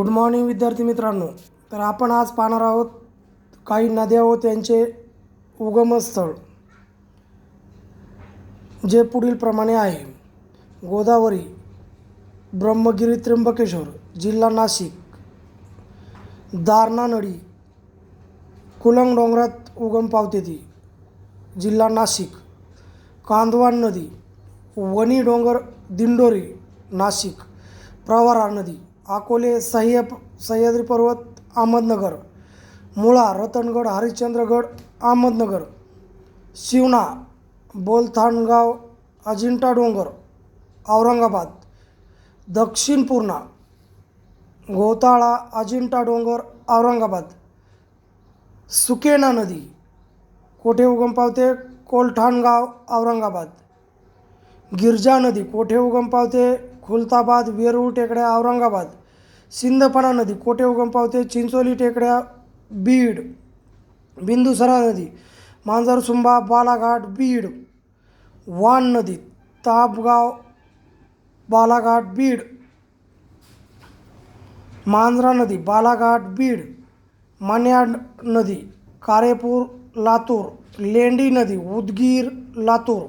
Good morning विद्यार्थी मित्रांनो. तर आपण आज पाहणार आहोत काही नद्या व त्यांचे उगमस्थळ जे पुढील प्रमाणे आहे. गोदावरी ब्रह्मगिरी त्र्यंबकेश्वर जिल्हा नाशिक दारणा नदी कुलंग डोंगरात उगम पावते ती. जिल्हा नाशिक कांदवान नदी वणी डोंगर दिंडोरी नाशिक प्रवारा नदी. अकोले सह्य सह्याद्री पर्वत अहमदनगर. मुळा रतनगड हरिश्चंद्रगड अहमदनगर. शिवना बोलथाणगाव अजिंठा डोंगर औरंगाबाद. दक्षिण पूर्णा घोताळा अजिंठा डोंगर औरंगाबाद. सुकेना नदी कोठे उगम पावते? कोलठाणगाव औरंगाबाद. गिरजा नदी कोठे उगम पावते? खुलताबाद वेरूळ टेकड्या औरंगाबाद. सिंदफणा नदी कोठे उगम पावते चिंचोली टेकड्या बीड. बिंदुसरा नदी मांजरसुंबा बालाघाट बीड. वान नदी तापगाव बालाघाट बीड. मांजरा नदी बालाघाट बीड. मान्याड नदी कारेपूर लातूर. लेंडी नदी उदगीर लातूर.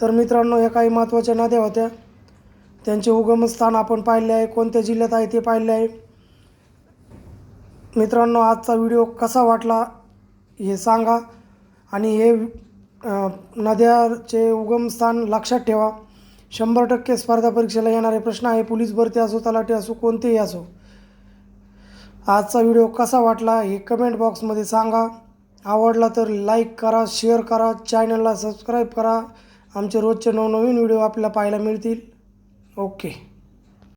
तर मित्रांनो ह्या काही महत्त्वाच्या नद्या होत्या. त्यांचे उगमस्थान आपण पाहिले आहे. कोणत्या जिल्ह्यात आहे ते पाहिले आहे. मित्रांनो आजचा व्हिडिओ कसा वाटला हे सांगा आणि हे नद्याचे उगमस्थान लक्षात ठेवा. शंभर टक्के स्पर्धा परीक्षेला येणारे प्रश्न आहे. पोलीस भरती असो तलाठी असो कोणतेही असो. आजचा व्हिडिओ कसा वाटला हे कमेंट बॉक्समध्ये सांगा. आवडला तर लाईक करा शेअर करा चॅनलला सबस्क्राईब करा. आमचे रोजचे नवनवीन व्हिडिओ आपल्याला पाहायला मिळतील. Okay.